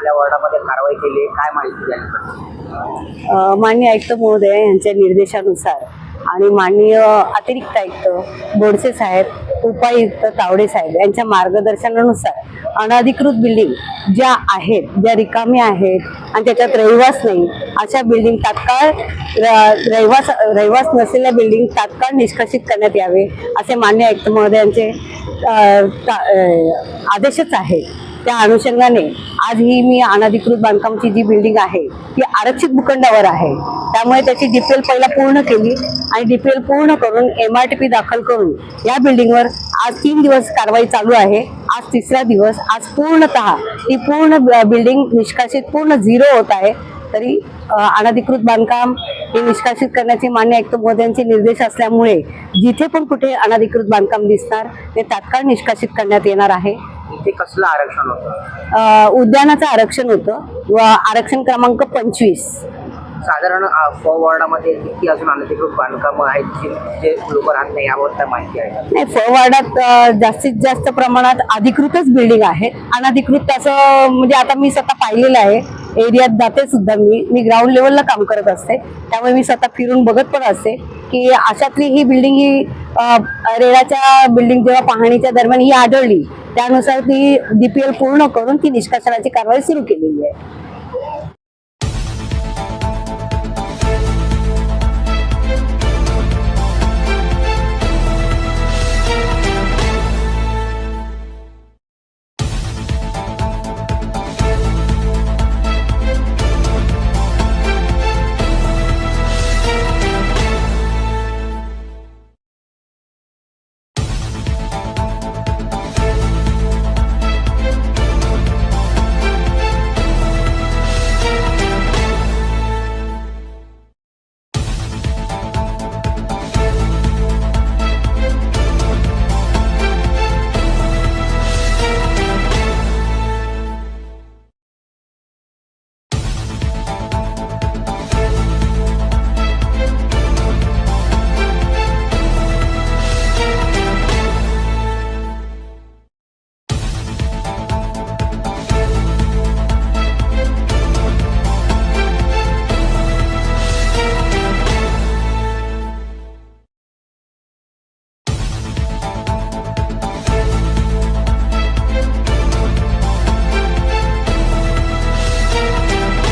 आपल्या वॉर्डामध्ये कारवाई केली आहे? काय माहिती द्याल मान्य माननीय आयुक्त महोदय यांच्या निर्देशानुसार आणि माननीय अतिरिक्त आयुक्त बोडसे साहेब उपायुक्त तावडे साहेब यांच्या मार्गदर्शनानुसार अनधिकृत बिल्डिंग ज्या आहेत ज्या रिकाम्या आहेत आणि त्याच्यात रहिवास नाही अशा बिल्डिंग तात्काळ र- रहिवास रहिवास नसलेल्या बिल्डिंग तात्काळ निष्कासित करण्यात यावे असे मान्य आयुक्त महोदयांचे ता- आदेशच आहे. त्या अनुषंगाने आज ही मी अनधिकृत बांधकामची जी बिल्डिंग आहे ती आरक्षित भूखंडावर आहे. त्यामुळे त्याची डीपीएल पहिला पूर्ण केली आणि डीपीएल पूर्ण करून एम आर टी पी दाखल करून या बिल्डिंगवर आज तीन दिवस कारवाई चालू आहे. आज तिसरा दिवस आज पूर्णतः ही पूर्ण बिल्डिंग निष्कासित पूर्ण झिरो होत आहे. तरी अनधिकृत बांधकाम हे निष्कासित करण्याचे मान्य आयुक्त महोदयांचे निर्देश असल्यामुळे जिथे पण कुठे अनधिकृत बांधकाम दिसणार ते तात्काळ निष्कासित करण्यात येणार आहे. इथे कसलं आरक्षण होतं? उद्यानाचं आरक्षण होतं. व आरक्षण क्रमांक पंचवीस. साधारण अ, फ वॉर्डामध्ये किती अजून अनधिकृत बांधकामं आहेत जे जे लोक राहत नाही यावर काय माहिती आहे? नाही अ, जास्तीत जास्त प्रमाणात अधिकृतच बिल्डिंग आहेत. अनधिकृत असं म्हणजे आता मी स्वतः पाहिलेलं आहे. एरियात जाते सुद्धा मी. मी ग्राउंड लेवलला काम करत असते. त्यामुळे मी स्वतः फिरून बघत पण असते की अशातली ही बिल्डिंग ही रेडाच्या बिल्डिंग जेव्हा पाहणीच्या दरम्यान ही आढळली त्यानुसार ती डीपीएल पूर्ण करून ती निष्कासनाची कारवाई सुरू केलेली आहे.